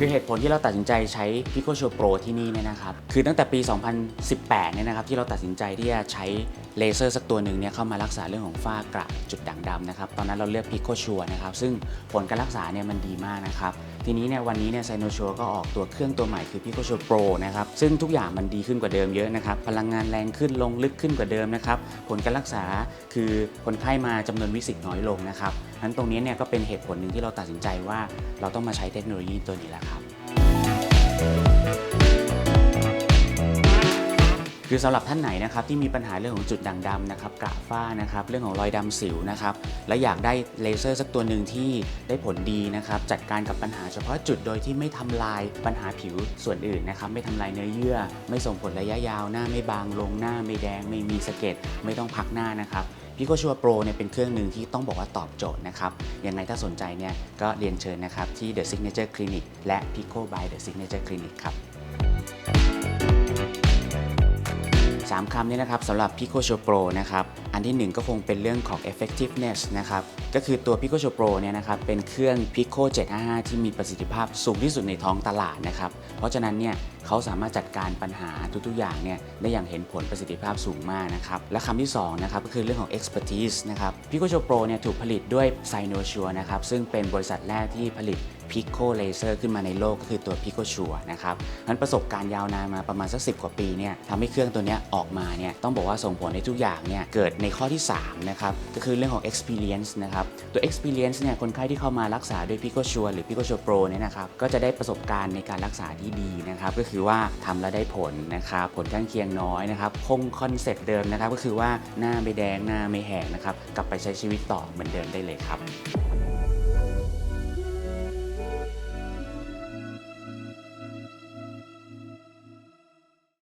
คือเหตุผลที่เราตัดสินใจใช้ Pico Show Pro ที่นี่เนี่ยนะครับ คือตั้งแต่ปี 2018 เนี่ยนะครับ ที่เราตัดสินใจที่จะใช้เลเซอร์สักตัวหนึ่งเนี่ยเข้ามารักษาเรื่องของฝ้ากระจุดด่างดำนะครับ ตอนนั้นเราเลือก Pico Show นะครับ ซึ่งผลการรักษาเนี่ยมันดีมากนะครับ ทีนี้เนี่ยวันนี้เนี่ยไซโนชัวก็ออกตัวเครื่องตัวใหม่คือ Pico Show Pro นะครับซึ่งทุกอย่างมันดีขึ้นกว่าเดิมเยอะนะครับพลังงานแรงขึ้นลงลึกขึ้นกว่าเดิมนะครับผลการรักษาคือคนไข้มาจำนวนวิสิตน้อยลงนะครับนั้นตรงนี้เนี่ยก็เป็นเหตุผลหนึ่งที่เราตัดสินใจว่าเราต้องมาใช้เทคโนโลยีตัวนี้แล้วครับ คือสำหรับท่านไหนนะครับที่มีปัญหาเรื่องของจุดด่างดำนะครับกระฝ้านะครับเรื่องของรอยดำสิวนะครับและอยากได้เลเซอร์สักตัวหนึ่งที่ได้ผลดีนะครับจัดการกับปัญหาเฉพาะจุดโดยที่ไม่ทำลายปัญหาผิวส่วนอื่นนะครับไม่ทำลายเนื้อเยื่อ ไม่ส่งผลระยะยาวหน้าไม่บางลงหน้าไม่แดง ไม่มีสะเก็ดไม่ต้องพักหน้านะครับพิโกชัวโปรเนี่ยเป็นเครื่องหนึ่งที่ต้องบอกว่าตอบโจทย์นะครับยังไงถ้าสนใจเนี่ยก็เรียนเชิญนะครับที่ The Signature Clinic และ Pico by The Signature Clinic ครับ สามคำนี้นะครับสำหรับ Pico Show Pro นะครับ อันที่หนึ่งก็คงเป็นเรื่องของ effectiveness นะครับ ก็คือตัว Pico Show Pro เนี่ยนะครับเป็นเครื่อง Pico 755 ที่มีประสิทธิภาพสูงที่สุดในท้องตลาดนะครับ เพราะฉะนั้นเนี่ยเขาสามารถจัดการปัญหาทุกๆอย่างเนี่ยได้อย่างเห็นผลประสิทธิภาพสูงมากนะครับ และคำที่สองนะครับก็คือเรื่องของ expertise นะครับ Pico Show Pro เนี่ยถูกผลิตด้วย Sinosure นะครับซึ่งเป็นบริษัทแรกที่ผลิต Pico Laser ขึ้นมาในโลกก็คือตัว Pico Sure นะครับนั้นประสบการณ์ยาวนานมาประมาณสักสิกว่าปีเนี่ยทำให้เครื่องตัวนี้ออกมาเนี่ยต้องบอกว่าส่งผลในทุกอย่างเนี่ยเกิดในข้อที่3นะครับก็คือเรื่องของ experience นะครับตัว experience เนี่ยคนไข้ที่เข้ามารักษาด้วย Pico Sure หรือ Pico Sure Pro เนี่ยนะครับก็จะได้ประสบการณ์ในการรักษาที่ดีนะครับก็คือว่าทำแล้วได้ผลนะครับผลข้างเคียงน้อยนะครับคงคอนเซ็ปต์เดิมนะครับก็คือว่าหน้าไม่แดงหน้าไม่แหกนะครับกลับไปใช้ชีวิตต่อเหมือนเดิมได้เลยครับ